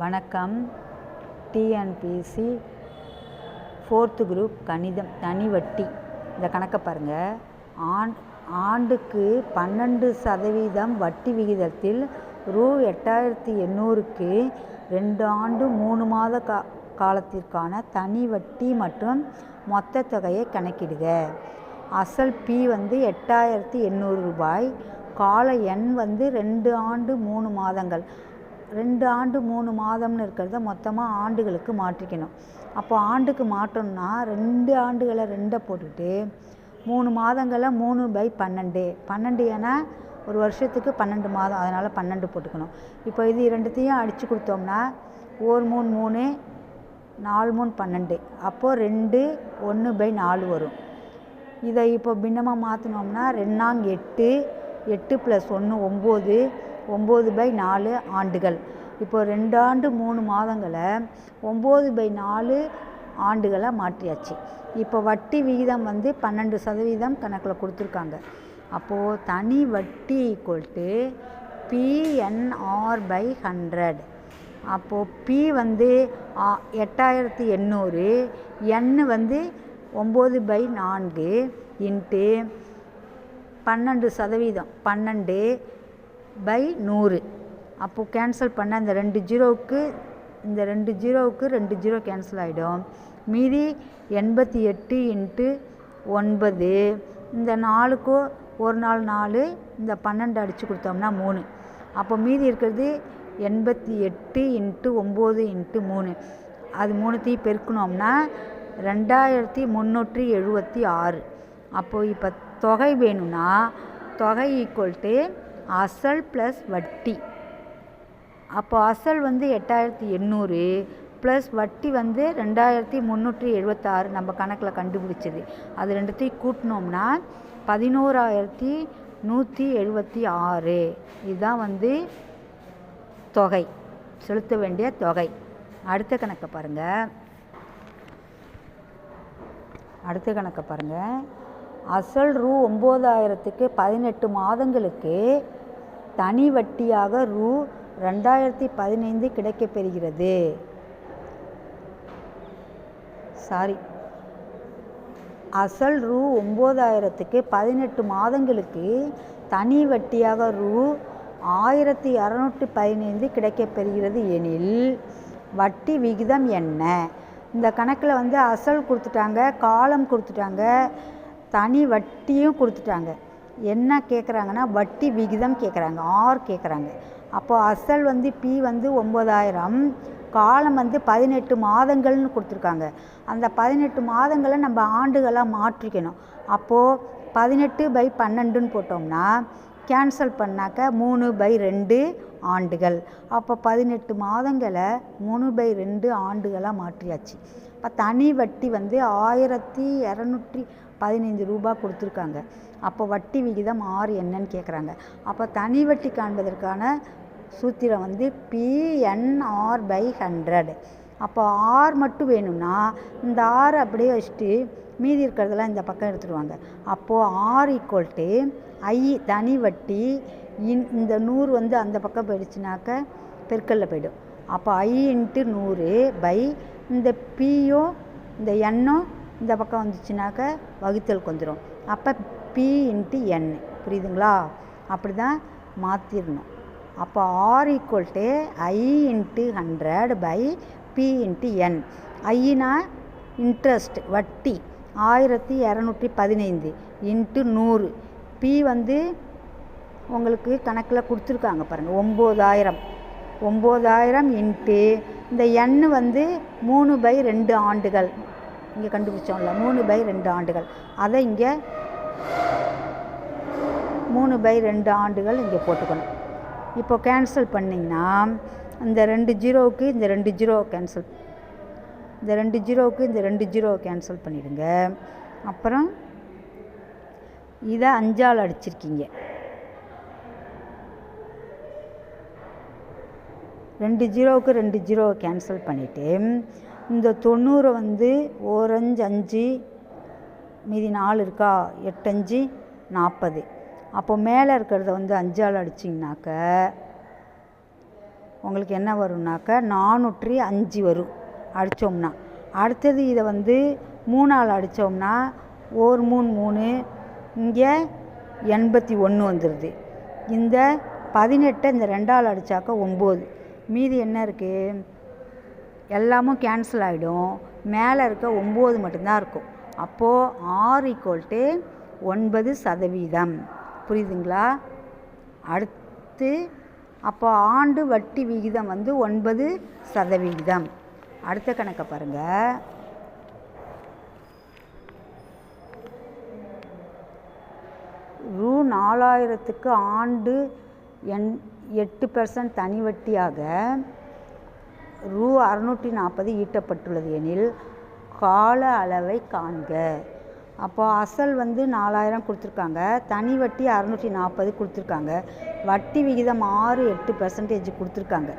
வணக்கம். TNPSC fourth group கணிதம் தனி வட்டி இந்த கணக்கை பாருங்கள் ஆண் ஆண்டுக்கு பன்னெண்டு சதவீதம் வட்டி விகிதத்தில் ரூ எட்டாயிரத்தி எண்ணூறுக்கு ரெண்டு ஆண்டு மூணு மாத கா காலத்திற்கான தனி வட்டி மற்றும் மொத்த தொகையை கணக்கிடுக. அசல் பி வந்து எட்டாயிரத்தி எண்ணூறு ரூபாய். கால எண் வந்து ரெண்டு ஆண்டு மூணு மாதங்கள். ரெண்டு ஆண்டு மூணு மாதம்னு இருக்கிறத மொத்தமாக ஆண்டுகளுக்கு மாற்றிக்கணும். அப்போ ஆண்டுக்கு மாற்றணும்னா ரெண்டு ஆண்டுகளை ரெண்டை போட்டுட்டு மூணு மாதங்களை மூணு பை பன்னெண்டு. பன்னெண்டு ஏன்னா ஒரு வருஷத்துக்கு பன்னெண்டு மாதம் அதனால் பன்னெண்டு போட்டுக்கணும். இப்போ இது இரண்டுத்தையும் அடித்து கொடுத்தோம்னா ஒரு மூணு மூணு நாலு மூணு பன்னெண்டு. அப்போது ரெண்டு ஒன்று பை நாலு வரும். இதை இப்போ பின்னமாக மாற்றினோம்னா ரெண்டாங் எட்டு எட்டு ப்ளஸ் ஒன்று ஒம்பது ஒம்பது பை நாலு ஆண்டுகள். இப்போ ரெண்டு ஆண்டு மூணு மாதங்களை ஒம்பது பை நாலு ஆண்டுகளாக மாற்றியாச்சு. இப்போ வட்டி விகிதம் வந்து பன்னெண்டு சதவீதம் கணக்கில் கொடுத்துருக்காங்க. அப்போது தனி வட்டி equal to PNR by hundred அப்போது பி வந்து எட்டாயிரத்தி எண்ணூறு என் வந்து ஒம்பது பை நான்கு இன்ட்டு பன்னெண்டு சதவீதம் பன்னெண்டு பை நூறு. அப்போது கேன்சல் பண்ண இந்த ரெண்டு ஜீரோவுக்கு இந்த ரெண்டு ஜீரோவுக்கு ரெண்டு ஜீரோ கேன்சல் ஆகிடும் மீதி எண்பத்தி எட்டு இன்ட்டு ஒன்பது. இந்த நாலுக்கோ ஒரு நாள் நாலு இந்த பன்னெண்டு அடித்து கொடுத்தோம்னா மூணு. அப்போ மீதி இருக்கிறது எண்பத்தி எட்டு இன்ட்டு ஒம்பது இன்ட்டு மூணு. அது மூணுத்தையும் பெருக்கணும்னா ரெண்டாயிரத்தி முந்நூற்றி எழுபத்தி ஆறு. அப்போது இப்போ தொகை வேணும்னா தொகை ஈக்குவல் டு அசல் ப்ளஸ் வட்டி. அப்போ அசல் வந்து எட்டாயிரத்தி எண்ணூறு ப்ளஸ் வட்டி வந்து ரெண்டாயிரத்தி முந்நூற்றி எழுபத்தாறு நம்ம கணக்கில் கண்டுபிடிச்சது. அது ரெண்டுத்தையும் கூட்டினோம்னா பதினோராயிரத்தி நூற்றி எழுபத்தி ஆறு. இதுதான் வந்து தொகை. செலுத்த வேண்டிய தொகை. அடுத்த கணக்கை பாருங்கள் அடுத்த கணக்கை பாருங்கள் அசல் ரூ ஒம்பதாயிரத்துக்கு பதினெட்டு மாதங்களுக்கு தனி வட்டியாக ரூ. ரெண்டாயிரத்தி பதினைந்து கிடைக்கப்பெறுகிறது. சாரி அசல் ரூ. ஒம்பதாயிரத்துக்கு பதினெட்டு மாதங்களுக்கு தனி வட்டியாக ரூ. ஆயிரத்தி இரநூற்றி பதினைந்து கிடைக்கப்பெறுகிறது எனில் வட்டி விகிதம் என்ன? இந்த கணக்கில் வந்து அசல் கொடுத்துட்டாங்க காலம் கொடுத்துட்டாங்க தனி வட்டியும் கொடுத்துட்டாங்க. என்ன கேட்குறாங்கன்னா வட்டி விகிதம் கேட்குறாங்க ஆர் கேட்குறாங்க அப்போது அசல் வந்து பி வந்து ஒம்பதாயிரம் காலம் வந்து பதினெட்டு மாதங்கள்னு கொடுத்துருக்காங்க. அந்த பதினெட்டு மாதங்களை நம்ம ஆண்டுகளாக மாற்றிக்கணும். அப்போது பதினெட்டு பை பன்னெண்டுன்னு போட்டோம்னா கேன்சல் பண்ணாக்க மூணு பை ரெண்டு ஆண்டுகள். அப்போ பதினெட்டு மாதங்களை மூணு பை ரெண்டு ஆண்டுகளாக மாற்றியாச்சு. இப்போ தனி வட்டி வந்து ஆயிரத்தி இரநூற்றி பதினைந்து ரூபா கொடுத்துருக்காங்க. அப்போ வட்டி விகிதம் ஆறு என்னன்னு கேட்குறாங்க அப்போ தனி வட்டி காண்பதற்கான சூத்திரம் வந்து பிஎன்ஆர் பை ஹண்ட்ரட் அப்போ ஆர் மட்டும் வேணும்னா இந்த ஆறு அப்படியே வச்சுட்டு மீதி இருக்கிறதெல்லாம் இந்த பக்கம் எடுத்துடுவாங்க அப்போது ஆர் ஈக்குவல் டு ஐ தனி வட்டி இன் இந்த நூறு வந்து அந்த பக்கம் போயிடுச்சுனாக்க பெருக்கல்ல போயிடும். அப்போ ஐ இன்ட்டு நூறு பை இந்த பியும் இந்த எண்ணும் இந்த பக்கம் வந்துச்சுனாக்க வகுத்தலுக்கு வந்துடும் அப்போ பி இன்ட்டு என் புரியுதுங்களா? அப்படி தான் மாற்றிடணும் அப்போ R equal to I into hundred by P into N Aina interest வட்டி ஆயிரத்தி இரநூற்றி பதினைந்து இன்ட்டு நூறு. பி வந்து உங்களுக்கு கணக்கில் கொடுத்துருக்காங்க பாருங்கள் ஒம்பதாயிரம். ஒம்பதாயிரம் இன்ட்டு இந்த எண் வந்து மூணு பை ரெண்டு ஆண்டுகள். இங்கே கண்டுபிடிச்சோம்ல மூணு பை ரெண்டு ஆண்டுகள். அதை இங்கே மூணு பை ரெண்டு ஆண்டுகள் இங்கே போட்டுக்கணும். இப்போ கேன்சல் பண்ணிங்கன்னா இந்த ரெண்டு ஜீரோவுக்கு இந்த ரெண்டு ஜீரோ கேன்சல் இந்த ரெண்டு ஜீரோவுக்கு இந்த ரெண்டு ஜீரோ கேன்சல் பண்ணிவிடுங்க அப்புறம் இதை அஞ்சால் அடிச்சிருக்கீங்க. ரெண்டு ஜீரோவுக்கு ரெண்டு ஜீரோவை கேன்சல் பண்ணிவிட்டு இந்த தொண்ணூறை வந்து ஓரஞ்சு அஞ்சு மீதி நாலு இருக்கா? எட்டஞ்சு நாற்பது அப்போ மேலே இருக்கிறத வந்து அஞ்சால் அடிச்சிங்கனாக்க உங்களுக்கு என்ன வரும்னாக்கா நானூற்றி அஞ்சு வரும். அடித்தோம்னா அடுத்தது இதை வந்து மூணால் அடித்தோம்னா ஒரு மூணு மூணு இங்கே எண்பத்தி ஒன்று வந்துடுது இந்த பதினெட்டை இந்த ரெண்டால் அடித்தாக்கா ஒம்பது. மீதி என்ன இருக்குது எல்லாமும் கேன்சல் ஆகிடும் மேலே இருக்க ஒம்பது மட்டும்தான் இருக்கும். அப்போது ஆர் ஈக்குவல் டு ஒன்பது சதவீதம். புரியுதுங்களா? அடுத்து அப்போ ஆண்டு வட்டி விகிதம் வந்து ஒன்பது சதவிகிதம் அடுத்த கணக்கை பாருங்கள் ரூ நாலாயிரத்துக்கு ஆண்டு எண் எட்டு பர்சன்ட் தனி வட்டியாக ரூ அறுநூற்றி நாற்பது ஈட்டப்பட்டுள்ளது எனில் கால அளவை காண்க. அப்போ அசல் வந்து நாலாயிரம் கொடுத்துருக்காங்க. தனி வட்டி அறுநூற்றி நாற்பது கொடுத்துருக்காங்க. வட்டி விகிதம் ஆறு எட்டு பெர்சன்டேஜ் கொடுத்துருக்காங்க.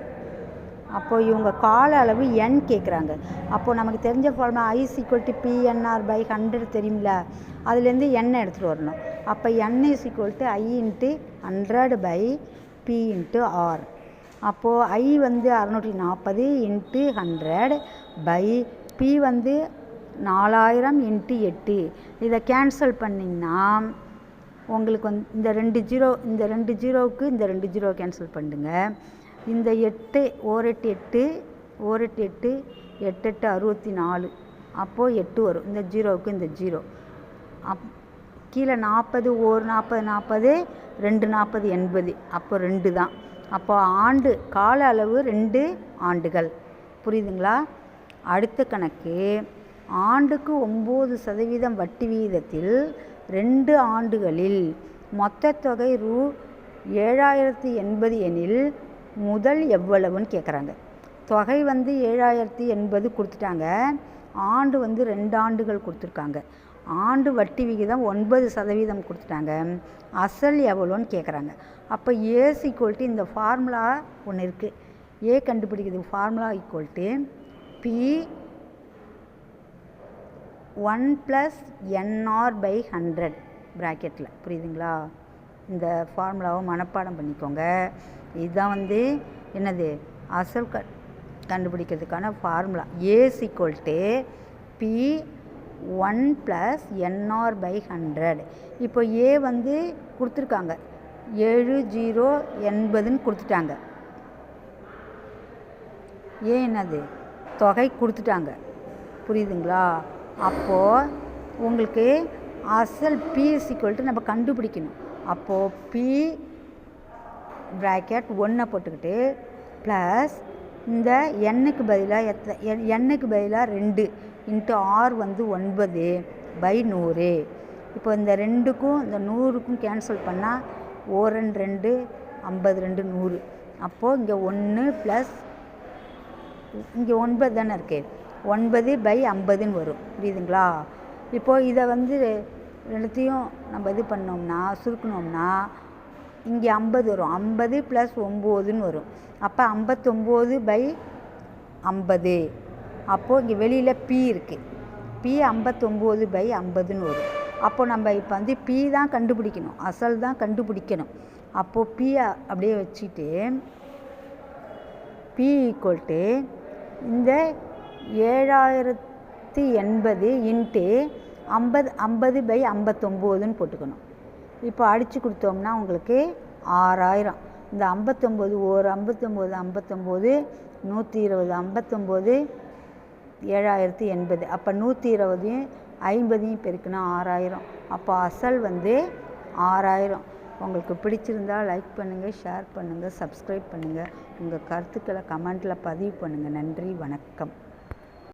அப்போ இவங்க கால அளவு என் கேட்குறாங்க அப்போது நமக்கு தெரிஞ்ச formula I equal to PNR by hundred தெரியுமில? அதுலேருந்து எண்ணெய் எடுத்துகிட்டு வரணும். அப்போ N is equal to I into hundred by P into R அப்போது ஐ வந்து அறநூற்றி நாற்பது இன்ட்டு ஹண்ட்ரட் பை பி வந்து நாலாயிரம் இன்ட்டு எட்டு. இதை கேன்சல் பண்ணிங்கன்னா உங்களுக்கு வந்து இந்த ரெண்டு ஜீரோ இந்த ரெண்டு ஜீரோவுக்கு இந்த ரெண்டு ஜீரோ கேன்சல் பண்ணுங்க. இந்த எட்டு ஓரெட்டு எட்டு ஓரெட்டு எட்டு எட்டு எட்டு அறுபத்தி நாலு அப்போது எட்டு வரும். இந்த ஜீரோவுக்கு இந்த ஜீரோ அப் கீழே நாற்பது ஒரு நாற்பது நாற்பது ரெண்டு நாற்பது எண்பது. அப்போ ரெண்டு தான். அப்போ ஆண்டு கால அளவு ரெண்டு ஆண்டுகள். புரியுதுங்களா? அடுத்த கணக்கு ஆண்டுக்கு ஒம்பது சதவீதம் வட்டி விகிதத்தில் ரெண்டு ஆண்டுகளில் மொத்த தொகை ரூ. ஏழாயிரத்தி எண்பது எனில் முதல் எவ்வளவுன்னு கேட்குறாங்க தொகை வந்து ஏழாயிரத்தி எண்பது கொடுத்துட்டாங்க. ஆண்டு வந்து ரெண்டு ஆண்டுகள் கொடுத்துருக்காங்க. ஆண்டு வட்டி விகிதம் ஒன்பது சதவீதம் கொடுத்துட்டாங்க. அசல் எவ்வளோன்னு கேட்குறாங்க அப்போ ஏஸ் ஈக்குவல் இந்த ஃபார்முலா ஒன்று இருக்குது ஏ கண்டுபிடிக்கிறது formula equal to P one plus NR by hundred ப்ராக்கெட்டில் புரியுதுங்களா? இந்த ஃபார்முலாவை மனப்பாடம் பண்ணிக்கோங்க. இதுதான் வந்து என்னது? அசல் க கண்டுபிடிக்கிறதுக்கான formula A's equal P one plus NR by hundred இப்போ ஏ வந்து கொடுத்துருக்காங்க. ஏழு ஜீரோ எண்பதுன்னு கொடுத்துட்டாங்க. ஏ என்னது? தொகை கொடுத்துட்டாங்க. புரியுதுங்களா? அப்போது உங்களுக்கு அசல் பிஎஸ் ஈக்குவல் நம்ம கண்டுபிடிக்கணும். அப்போது பி ப்ராக்கெட் ஒன்றை போட்டுக்கிட்டு ப்ளஸ் இந்த எண்ணுக்கு பதிலாக எத்த எண்ணுக்கு பதிலாக ரெண்டு. இன்ட்டு ஆர் வந்து ஒன்பது பை நூறு. இப்போ இந்த ரெண்டுக்கும் இந்த நூறுக்கும் கேன்சல் பண்ணால் ஓரன் ரெண்டு ரெண்டு ஐம்பது ரெண்டு நூறு. அப்போது இங்கே ஒன்று ப்ளஸ் இங்கே ஒன்பது தானே இருக்குது ஒன்பது பை ஐம்பதுன்னு வரும். புரியுதுங்களா? இப்போது இதை வந்து ரெண்டுத்தையும் நம்ம இது பண்ணோம்னா சுருக்கணும்னா இங்கே ஐம்பது வரும். ஐம்பது ப்ளஸ் ஒம்போதுன்னு வரும். அப்போ ஐம்பத்தொம்போது பை ஐம்பது. அப்போது இங்கே வெளியில் பி இருக்குது பி ஐம்பத்தொம்போது பை ஐம்பதுன்னு வரும். அப்போது நம்ம இப்போ வந்து பி தான் கண்டுபிடிக்கணும். அசல் தான் கண்டுபிடிக்கணும். அப்போது பி அப்படியே வச்சுட்டு பி ஈக்குவல் டு இந்த ஏழாயிரத்தி எண்பது இன்ட்டு ஐம்பது ஐம்பது பை ஐம்பத்தொம்போதுன்னு போட்டுக்கணும். இப்போ அடித்து கொடுத்தோம்னா உங்களுக்கு ஆறாயிரம். இந்த ஐம்பத்தொம்போது ஒரு ஐம்பத்தொம்போது ஐம்பத்தொம்போது நூற்றி இருபது ஐம்பத்தொம்போது ஏழாயிரத்தி எண்பது. அப்போ நூற்றி இருபதையும் ஐம்பதையும் பெருக்கினா ஆறாயிரம். அப்போ அசல் வந்து ஆறாயிரம். உங்களுக்கு பிடிச்சிருந்தால் லைக் பண்ணுங்கள் ஷேர் பண்ணுங்கள் சப்ஸ்கிரைப் பண்ணுங்கள் உங்கள் கருத்துக்களை கமெண்ட்டில் பதிவு பண்ணுங்கள் நன்றி வணக்கம்.